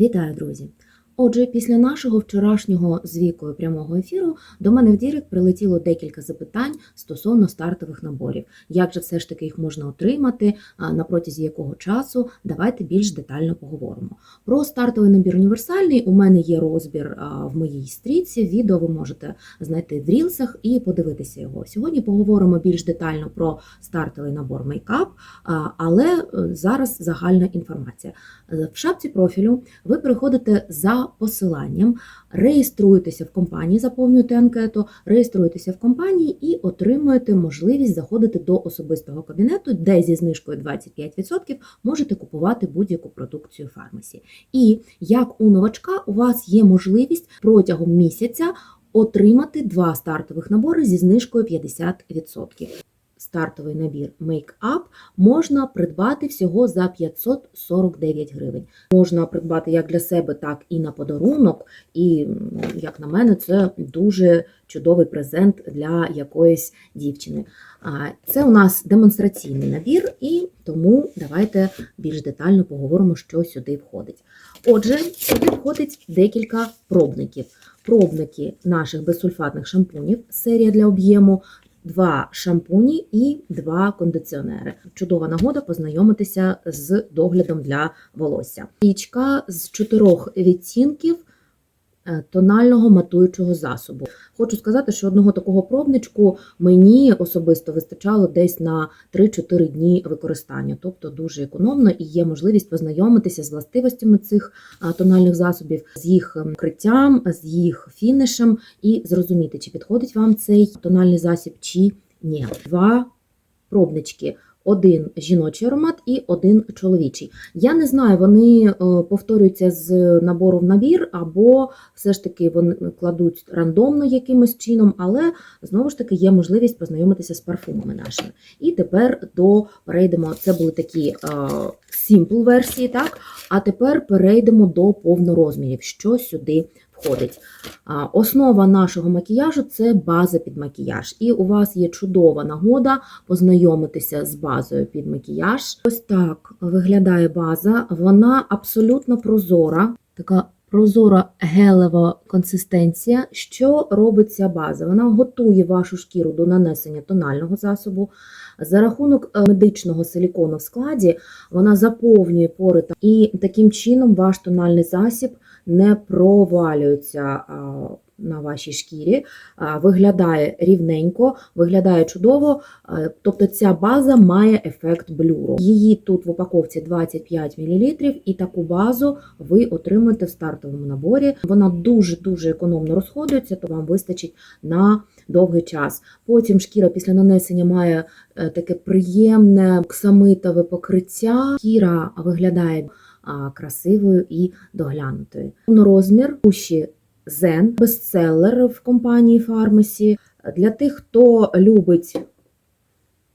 Вітаю, друзі! Отже, після нашого вчорашнього з вікою прямого ефіру до мене в Дірект прилетіло декілька запитань стосовно стартових наборів. Як же все ж таки їх можна отримати, на протязі якого часу? Давайте більш детально поговоримо. Про стартовий набір універсальний у мене є розбір в моїй стрічці. Відео ви можете знайти в рілсах і подивитися його. Сьогодні поговоримо більш детально про стартовий набор мейкап, але е, зараз загальна інформація. Е, В шапці профілю ви переходите за посиланням, реєструєтеся в компанії, заповнюєте анкету, реєструєтеся в компанії і отримуєте можливість заходити до особистого кабінету, де зі знижкою 25% можете купувати будь-яку продукцію фармасі. І як у новачка, у вас є можливість протягом місяця отримати два стартових набори зі знижкою 50% стартовий набір Make-up можна придбати всього за 549 гривень. Можна придбати як для себе, так і на подарунок. І, як на мене, це дуже чудовий презент для якоїсь дівчини. Це у нас демонстраційний набір, і тому давайте більш детально поговоримо, що сюди входить. Отже, сюди входить декілька пробників. Пробники наших безсульфатних шампунів, серія для об'єму, два шампуні і два кондиціонери. Чудова нагода познайомитися з доглядом для волосся. Річка з чотирьох відтінків е, тонального матуючого засобу. Хочу сказати, що одного такого пробничку мені особисто вистачало десь на 3-4 дні використання, тобто дуже економно і є можливість познайомитися з властивостями цих тональних засобів, з їх ем, криттям, з їх фінішем і зрозуміти, чи підходить вам цей тональний засіб, чи ні. Два пробнички. Один жіночий аромат і один чоловічий. Я не знаю, вони е, повторюються з набору в набір, або все ж таки вони кладуть рандомно якимось чином, але знову ж таки є можливість познайомитися з парфумами нашими. І тепер до перейдемо. Це були такі е, simple версії, так? А тепер перейдемо до повнорозмірів, що сюди входить. Основа нашого макіяжу це база під макіяж. І у вас є чудова нагода познайомитися з базою під макіяж. Ось так виглядає база. Вона абсолютно прозора, така прозора гелева консистенція. Що робить ця база? Вона готує вашу шкіру до нанесення тонального засобу. За рахунок е, медичного силікону в складі вона заповнює пори і таким чином ваш тональний засіб не провалюється на вашій шкірі, виглядає рівненько, виглядає чудово. Тобто ця база має ефект блюру. Її тут в упаковці 25 мл, і таку базу ви отримуєте в стартовому наборі. Вона дуже-дуже економно розходується, то вам вистачить на довгий час. Потім шкіра після нанесення має е, таке приємне ксамитове покриття. Шкіра виглядає красивою і доглянутою. Розмір кущі Zen, бестселер в компанії Фармасі. Для тих, хто любить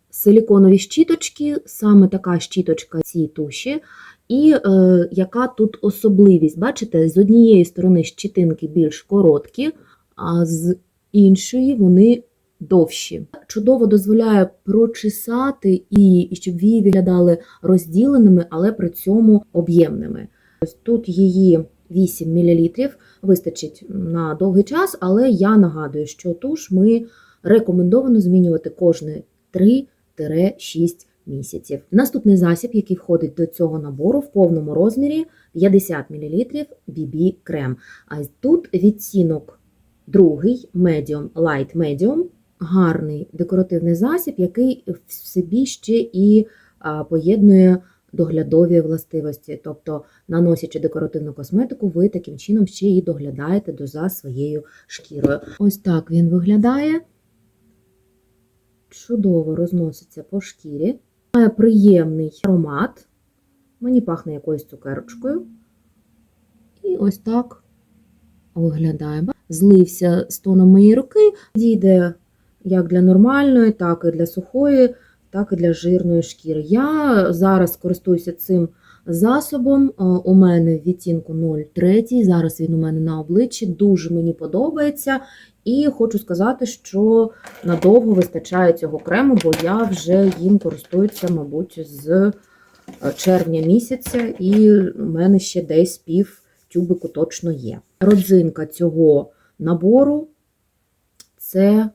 силіконові щіточки, саме така щіточка ці туші. І е, яка тут особливість? Бачите, з однієї сторони щітинки більш короткі, а з іншої вони довші. Чудово дозволяє прочесати і, щоб вії виглядали розділеними, але при цьому об'ємними. Ось тут її 8 мл вистачить на довгий час, але я нагадую, що туш ми рекомендовано змінювати кожні 3-6 місяців. Наступний засіб, який входить до цього набору в повному розмірі 50 мл BB крем. А тут відцінок другий medium, light medium, гарний декоративний засіб, який в собі ще і поєднує доглядові властивості. Тобто, наносячи декоративну косметику, ви таким чином ще і доглядаєте до за своєю шкірою. Ось так він виглядає. Чудово розноситься по шкірі. Має приємний аромат. Мені пахне якоюсь цукерочкою. І ось так виглядає. Злився з тоном моєї руки, дійде як для нормальної, так і для сухої, так і для жирної шкіри. Я зараз користуюся цим засобом. Е, У мене в відтінку 0,3, зараз він у мене на обличчі, дуже мені подобається. І хочу сказати, що надовго вистачає цього крему, бо я вже їм користуюся, мабуть, з е, червня місяця, і у мене ще десь пів тюбику точно є. Родзинка цього набору це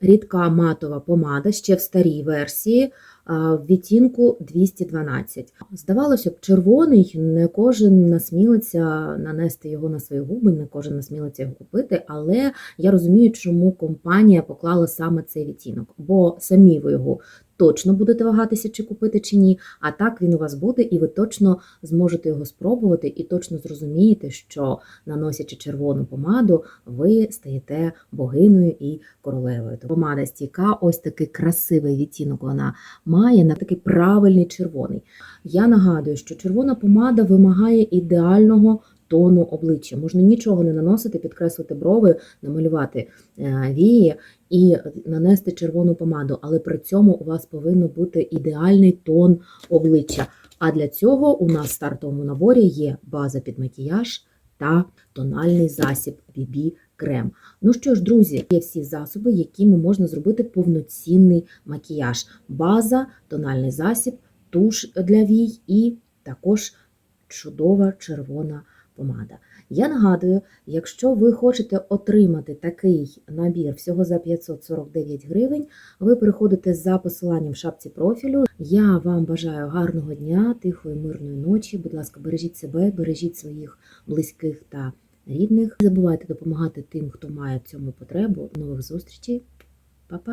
рідка матова помада ще в старій версії в відтінку 212. Здавалося б, червоний не кожен насмілиться нанести його на свої губи, не кожен насмілиться його купити, але я розумію, чому компанія поклала саме цей відтінок, бо самі ви його точно будете вагатися, чи купити, чи ні. А так він у вас буде, і ви точно зможете його спробувати, і точно зрозумієте, що наносячи червону помаду, ви стаєте богиною і королевою. То Помада стійка, ось такий красивий відтінок вона має на такий правильний червоний. Я нагадую, що червона помада вимагає ідеального тону обличчя. Можна нічого не наносити, підкреслити брови, намалювати е, вії і нанести червону помаду, але при цьому у вас повинен бути ідеальний тон обличчя. А для цього у нас в стартовому наборі є база під макіяж та тональний засіб BB крем. Ну що ж, друзі, є всі засоби, якими можна зробити повноцінний макіяж. База, тональний засіб, туш для вій і також чудова червона помада. Я нагадую, якщо ви хочете отримати такий набір всього за 549 гривень, ви переходите за посиланням в шапці профілю. Я вам бажаю гарного дня, тихої, мирної ночі. Будь ласка, бережіть себе, бережіть своїх близьких та рідних. Не забувайте допомагати тим, хто має в цьому потребу. Нових зустрічей. Па-па!